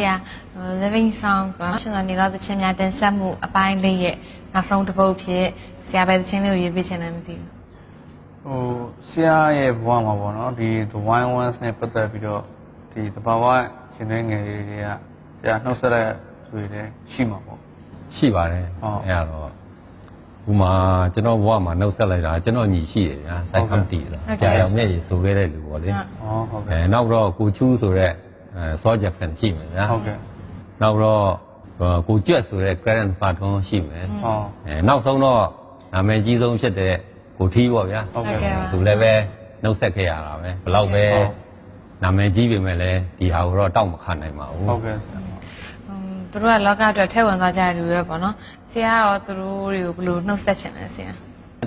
ဆရာ living song ပေါ့နော်ရှင်သာနေတော့သချင်းများတင်ဆက်မှုအပိုင်းလေးရဲ့နောက်ဆုံးတစ်ပုတ်ဖြစ်ဆရာပဲသချင်းလေးကိုရေးပြချင်တယ်မသိဘူးဟိုဆရာရဲ့ဘဝမှာပေါ့နော်ဒီ the wine ones နဲ့ပတ်သက်ပြီးတော့ဒီတဘာဝရှင်သွေးငယ်လေးတွေကဆရာနှုတ်ဆက်တဲ့သူတွေလည်းရှိမှာပေါ့ရှိပါတယ်ဟုတ်အဲ့ဒါတော့ဥမာကျွန်တော်ဘဝမှာနှုတ်ဆက်လိုက်တာကျွန်တော်ညီရှိတယ်ဗျာစိုက်ခမ်တီဆိုပြာရောင်မျက်ရည်ဆိုခဲ့တဲ့လူပေါ့လေဩဟုတ်အဲကဲ့နောက်တော့ကိုချူးဆိုတဲ့အဲ ဆောဂျက်ဆန်ရှိမယ်ဗျာဟုတ်ကဲ့နောက်တော့ဟိုကိုကျွတ်ဆိုတဲ့ grand patron ရှိမယ်ဟောအဲနောက်ဆုံးတော့နာမည်ကြီးဆုံးဖြစ်တဲ့ကိုထီးပေါ့ဗျာဟုတ်ကဲ့ပါသူလည်းပဲနှုတ်ဆက်ခဲ့ရတာပဲဘယ်တော့ပဲဟုတ်နာမည်ကြီးပေမဲ့လည်းဒီဟာကိုတော့တောက်မခံနိုင်ပါဘူးဟုတ်ကဲ့ဆရာอืมသူတို့ကလောကအတွက်ထဲဝင်သွားကြတဲ့လူပဲပေါ့နော်ဆရာရောသူတို့တွေကိုဘယ်လိုနှုတ်ဆက်ချင်လဲဆရာ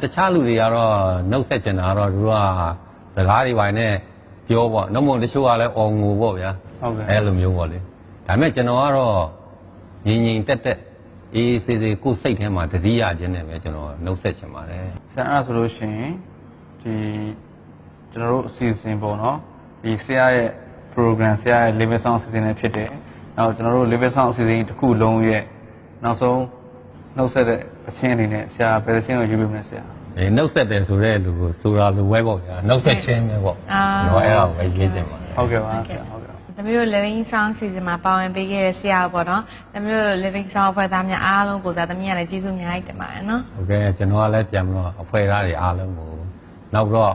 တခြားလူတွေကတော့နှုတ်ဆက်ကျင်တာကတော့သူတို့ကစကားတွေပိုင်းနဲ့ပြောပေါ့နှုတ်မတချို့ကလည်းအော်ငိုပေါ့ဗျာ ဟုတ်ကဲ့အဲလိုမျိုးပေါ့လေဒါပေမဲ့ကျွန်တော်ကတော့ငြိမ်ငြိမ်တက်တက်အေးအေးဆေးဆေးကိုယ်စိတ်ထဲမှာတတိယခြင်းနဲ့ပဲကျွန်တော်နှုတ်ဆက်ချင်ပါတယ်ဆရာအဲ့ဒါဆိုလို့ရှိရင်ဒီကျွန်တော်တို့အစီအစဉ်ပေါ့နော်ဒီဆရာရဲ့ program ဆရာရဲ့ level sound အစီအစဉ်နဲ့ဖြစ်တယ်နောက်ကျွန်တော်တို့ level sound အစီအစဉ်တစ်ခုလုံးရဲ့နောက်ဆုံးနှုတ်ဆက်တဲ့အချင်းအနေနဲ့ဆရာဘယ်အချင်းကိုယူပေးမလဲဆရာအေးနှုတ်ဆက်တယ်ဆိုတဲ့လူကိုဆိုတာလူဝဲပေါ့ဗျာနှုတ်ဆက်ခြင်းပဲပေါ့အာကျွန်တော်အဲ့ဒါကိုပဲရေးချင်ပါတယ်ဟုတ်ကဲ့ပါဆရာဟုတ်ကဲ့ သမီးတို့ living song season မှာပါဝင်ပေးခဲ့တဲ့ဆရာပေါ့နော်သမီးတို့ living song အဖွဲ့သားများအားလုံးကိုစားသမီးကလည်းကျေးဇူးအများကြီးတင်ပါတယ်နော်ဟုတ်ကဲ့ကျွန်တော်ကလည်းပြန်ပြီးတော့အဖွဲ့သားတွေအားလုံးကိုနောက်တော့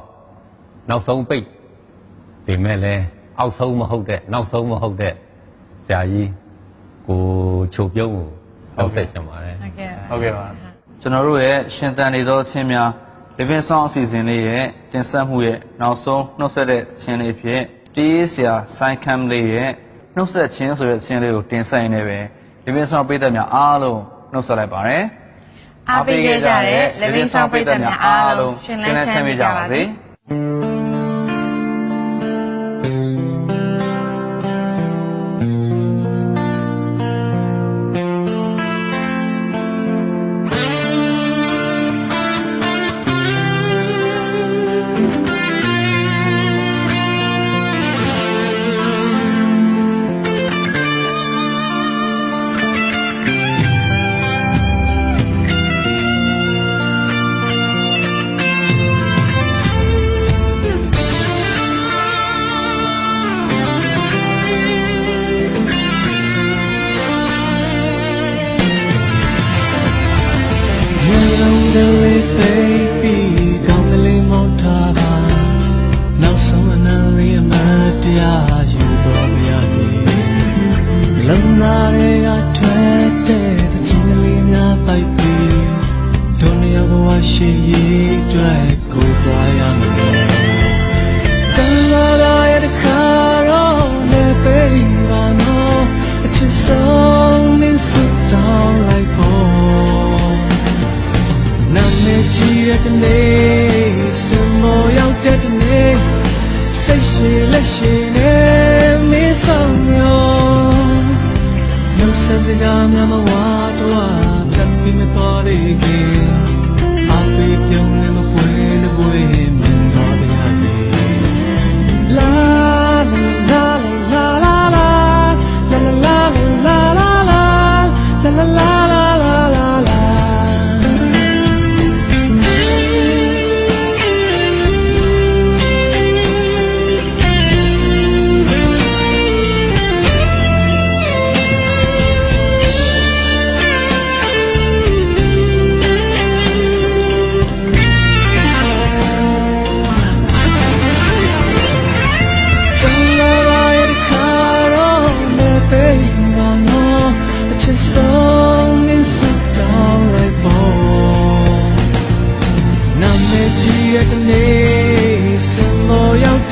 နောက်ဆုံးပိတ်ဒီမဲ့လဲအောက်ဆုံးမဟုတ်တဲ့နောက်ဆုံးမဟုတ်တဲ့ဆရာကြီးကိုချုပ်ပြုံးကိုနှုတ်ဆက်ချင်ပါတယ်ဟုတ်ကဲ့ပါဟုတ်ကဲ့ပါကျွန်တော်တို့ရဲ့ရှင်တန်နေသောအချင်းများ living song အစီအစဉ်လေးရဲ့တင်ဆက်မှုရဲ့နောက်ဆုံးနှုတ်ဆက်တဲ့အချင်းလေးဖြစ် တေးဆရာ sign cam လေးရဲ့နှုတ်ဆက်ခြင်းဆိုတဲ့အချင်းလေးကိုတင်ဆက်ရင်းနဲ့ပဲ living song ပြည်သက်များအားလုံးနှုတ်ဆက်လိုက်ပါတယ်အားပေးခဲ့ကြတဲ့ living song ပြည်သက်များအားလုံးရှင်လန်းချမ်းမြေ့ကြပါစေ လုံလာတွေကထွက်တဲ့သချင်းကလေးများပိုက်ပြီးဒုနီယာဘဝရှိရေးအတွက်ကိုသွားရမယ်တန်လာလာရဲ့တစ်ခါတော့လည်းပိတ်ပါနော်အချစ်ဆုံးမင်းစွတောင်းလိုက်ဖို့နာမည်ကြီးတဲ့တနေ့စံမောရောက်တဲ့တနေ့စိတ်ရှိလက်ရှိနဲ့ စကားများမဝါတော့ဖြတ်ပြီးမတော်ရခင်အပေပြုံးလည်းမပွေးလည်းပွေး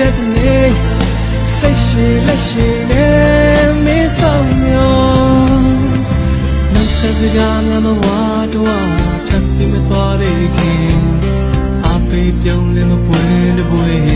တဲ့တနေ့စိတ်ရှိလက်ရှိနဲ့မင်းဆောင်မျောနောက်ဆက်စကားများမဝါတော့ထပ်ပြီးမသွားရခင်အပေးပြုံးလည်းမပွင့်တပွင့်